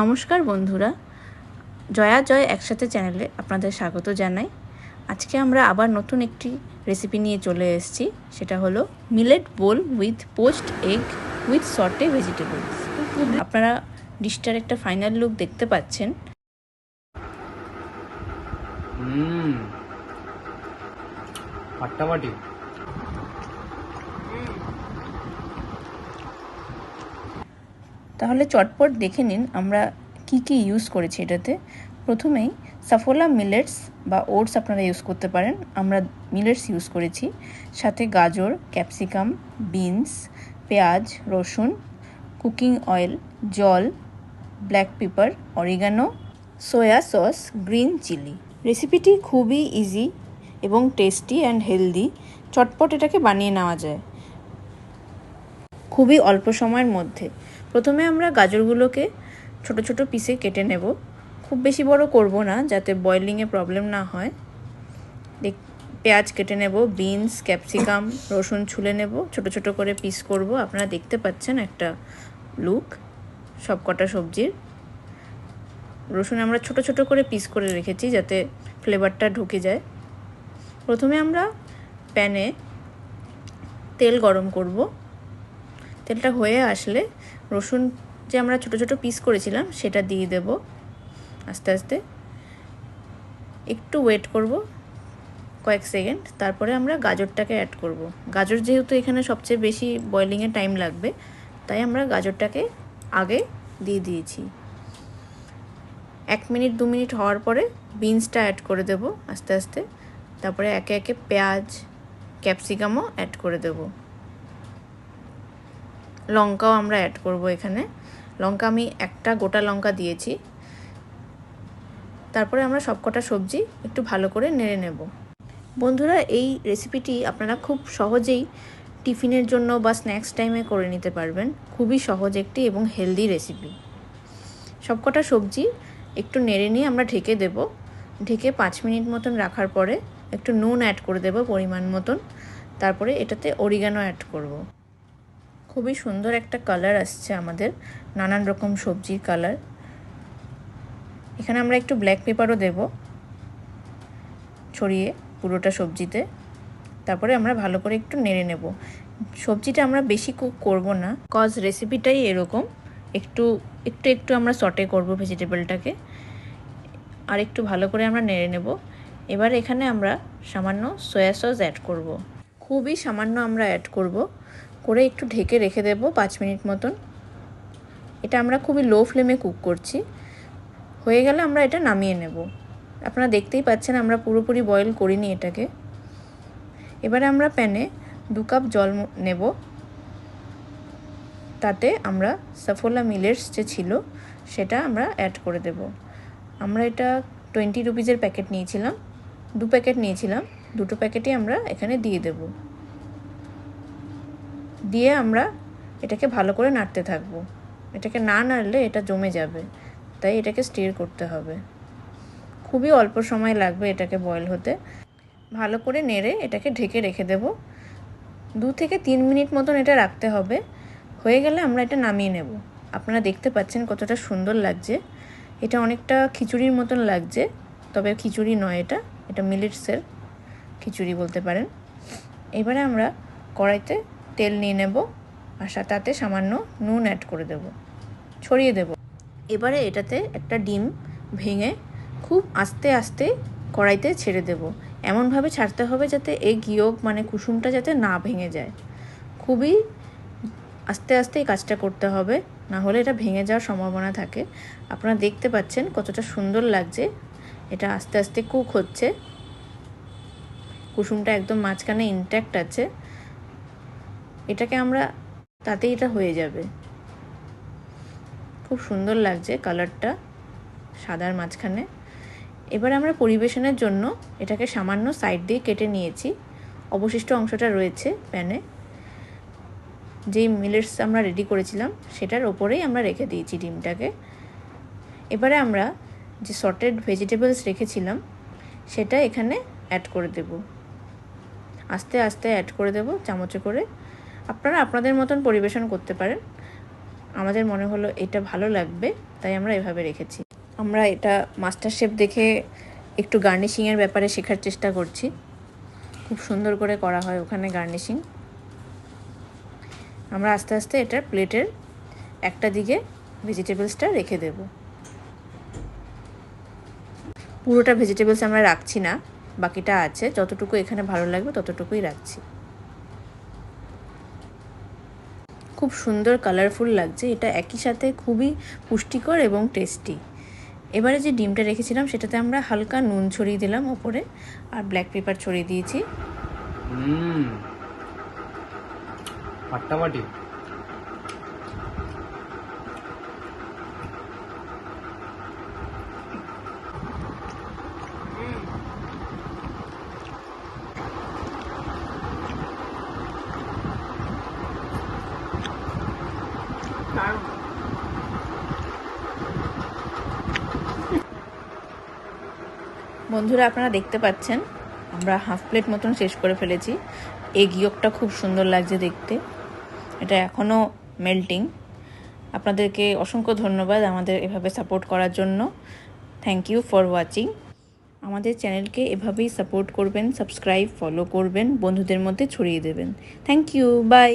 নমস্কার বন্ধুরা। জয়া জয় একসাথে চ্যানেলে আপনাদের স্বাগত জানাই। আজকে আমরা আবার নতুন একটি রেসিপি নিয়ে চলে এসেছি। সেটা হলো millet bowl with poached egg with saute vegetables আপনারা ডিশটার একটা ফাইনাল লুক দেখতে পাচ্ছেন। ফাটাফাটি তাহলে চটপট দেখে নিন আমরা কি কি ইউজ করেছি এটাতে। প্রথমেই সাফোলা মিলেটস বা ওটস আপনারা ইউজ করতে পারেন, আমরা মিলেটস ইউজ করেছি। সাথে গাজর ক্যাপসিকাম বিনস পেঁয়াজ, রসুন কুকিং অয়েল জল black pepper oregano soya sauce green chilli রেসিপিটি খুবই ইজি এবং টেস্টি অ্যান্ড হেলদি চটপট এটাকে বানিয়ে নেওয়া যায়। খুবই অল্প সময়ের মধ্যে। প্রথমে আমরা গাজরগুলোকে ছোট ছোট পিসে কেটে নেব। খুব বেশি বড় করব না, যাতে বয়েলিংয়ে প্রবলেম না হয়। দেখ, পেঁয়াজ কেটে নেব বিনস ক্যাপসিকাম রসুন ছুলে নেব। ছোট ছোট করে পিস করব। আপনারা দেখতে পাচ্ছেন একটা লুক সব কটা সবজির। রসুন আমরা ছোট ছোট করে পিস করে রেখেছি, যাতে ফ্লেভারটা ঢুকে যায়। প্রথমে আমরা প্যানে তেল গরম করব। তেলটা হয়ে আসলে রসুন যে আমরা ছোট ছোট পিস করেছিলাম, সেটা দিয়ে দেব। আস্তে আস্তে। একটু ওয়েট করব কয়েক সেকেন্ড তারপরে আমরা গাজরটাকে অ্যাড করব। গাজর যেহেতু এখানে সবচেয়ে বেশি বয়েলিংয়ে টাইম লাগবে, তাই আমরা গাজরটাকে আগে দিয়ে দিয়েছি। এক মিনিট, দু মিনিট হওয়ার পরে বিনসটা অ্যাড করে দেব আস্তে আস্তে। তারপরে একে একে পেঁয়াজ ক্যাপসিকামও অ্যাড করে দেবো। লঙ্কাও আমরা অ্যাড করব এখানে। লঙ্কা আমি একটা গোটা লঙ্কা দিয়েছি। তারপরে আমরা সবকটা সবজি একটু ভালো করে নেড়ে নেব। বন্ধুরা, এই রেসিপিটি আপনারা খুব সহজেই টিফিনের জন্য বা স্ন্যাক্স টাইমে করে নিতে পারবেন। খুবই সহজ একটি এবং হেলদি রেসিপি সবকটা সবজি একটু নেড়ে নিয়ে আমরা ঢেকে দেব। ঢেকে পাঁচ মিনিট মতন রাখার পরে একটু নুন অ্যাড করে দেব পরিমাণ মতন। তারপরে এটাতে অরিগানো অ্যাড করব। খুবই সুন্দর একটা কালার আসছে আমাদের, নানান রকম সবজির কালার এখানে আমরা একটু ব্ল্যাক পেপারও দেব ছড়িয়ে পুরোটা সবজিতে। তারপরে আমরা ভালো করে একটু নেড়ে নেব। সবজিটা আমরা বেশি কুক করব না কজ রেসিপিটাই এরকম। একটু একটু একটু আমরা সটে করব ভেজিটেবলটাকে আর একটু ভালো করে আমরা নেড়ে নেব। এবার এখানে আমরা সামান্য সয়া সস অ্যাড করব। খুবই সামান্য আমরা অ্যাড করব। করে একটু ঢেকে রেখে দেব পাঁচ মিনিট মতন। এটা আমরা খুবই লো ফ্লেমে কুক করছি। হয়ে গেলে আমরা এটা নামিয়ে নেব। আপনারা দেখতেই পাচ্ছেন আমরা পুরোপুরি বয়েল করিনি এটাকে। এবারে আমরা প্যানে দু কাপ জল নেব। তাতে আমরা সাফোলা মিলেটস যে ছিল, সেটা আমরা অ্যাড করে দেব। আমরা এটা টোয়েন্টি রুপিজের প্যাকেট নিয়েছিলাম। দু প্যাকেট নিয়েছিলাম। দুটো প্যাকেটই আমরা এখানে দিয়ে দেব। দিয়ে আমরা এটাকে ভালো করে নাড়তে থাকব। এটাকে না নাড়লে এটা জমে যাবে, তাই এটাকে স্টির করতে হবে। খুবই অল্প সময় লাগবে এটাকে বয়েল হতে। ভালো করে নেড়ে এটাকে ঢেকে রেখে দেব। দু থেকে তিন মিনিট মতন এটা রাখতে হবে। হয়ে গেলে আমরা এটা নামিয়ে নেব। আপনারা দেখতে পাচ্ছেন কতটা সুন্দর লাগছে। এটা অনেকটা খিচুড়ির মতন লাগছে, তবে খিচুড়ি নয় এটা এটা মিলিটসের খিচুড়ি বলতে পারেন। এবারে আমরা কড়াইতে তেল নিয়ে নেব আর তাতে সামান্য নুন অ্যাড করে দেব। ছড়িয়ে দেব। এবারে এটাতে একটা ডিম ভেঙে খুব আস্তে আস্তে কড়াইতে ছেড়ে দেব। এমনভাবে ছাড়তে হবে যাতে এই গিয়োগ মানে কুসুমটা যাতে না ভেঙে যায়। খুবই আস্তে আস্তে এই কাজটা করতে হবে, না হলে এটা ভেঙে যাওয়ার সম্ভাবনা থাকে। আপনারা দেখতে পাচ্ছেন কতটা সুন্দর লাগছে। এটা আস্তে আস্তে কুক হচ্ছে। কুসুমটা একদম মাঝখানে ইনট্যাক্ট আছে। এটাকে আমরা তাতেই এটা হয়ে যাবে। খুব সুন্দর লাগছে কালারটা সাদার মাঝখানে। এবার আমরা পরিবেশনের জন্য এটাকে সামান্য সাইড দিয়ে কেটে নিয়েছি। অবশিষ্ট অংশটা রয়েছে প্যানে। যেই মিলেটস আমরা রেডি করেছিলাম, সেটার ওপরেই আমরা রেখে দিয়েছি ডিমটাকে। এবারে আমরা যে সর্টেড ভেজিটেবলস রেখেছিলাম, সেটা এখানে অ্যাড করে দেব। আস্তে আস্তে অ্যাড করে দেব চামচে করে। আপনারা আপনাদের মতন পরিবেশন করতে পারেন। আমাদের মনে হলো এটা ভালো লাগবে, তাই আমরা এভাবে রেখেছি। আমরা এটা মাস্টার শেফ দেখে একটু গার্নিশিংয়ের ব্যাপারে শেখার চেষ্টা করছি। খুব সুন্দর করে করা হয় ওখানে গার্নিশিং। আমরা আস্তে আস্তে এটার প্লেটের একটা দিকে ভেজিটেবলসটা রেখে দেব। পুরোটা ভেজিটেবলস আমরা রাখছি না, বাকিটা আছে। যতটুকু এখানে ভালো লাগবে ততটুকুই রাখছি। খুব সুন্দর কালারফুল লাগছে। এটা একই সাথে খুবই পুষ্টিকর এবং টেস্টি এবারে যে ডিমটা রেখেছিলাম, সেটাতে আমরা হালকা নুন ছড়িয়ে দিলাম ওপরে, আর ব্ল্যাক পেপার ছড়িয়ে দিয়েছি। বন্ধুরা, আপনারা দেখতে পাচ্ছেন, আমরা হাফ প্লেট মতন শেষ করে ফেলেছি। এগ ইয়কটা খুব সুন্দর লাগছে দেখতে। এটা এখনও মেল্টিং। আপনাদেরকে অসংখ্য ধন্যবাদ আমাদের এভাবে সাপোর্ট করার জন্য। থ্যাংক ইউ ফর ওয়াচিং আমাদের চ্যানেলকে এভাবেই সাপোর্ট করবেন, সাবস্ক্রাইব ফলো করবেন, বন্ধুদের মধ্যে ছড়িয়ে দেবেন। Thank you by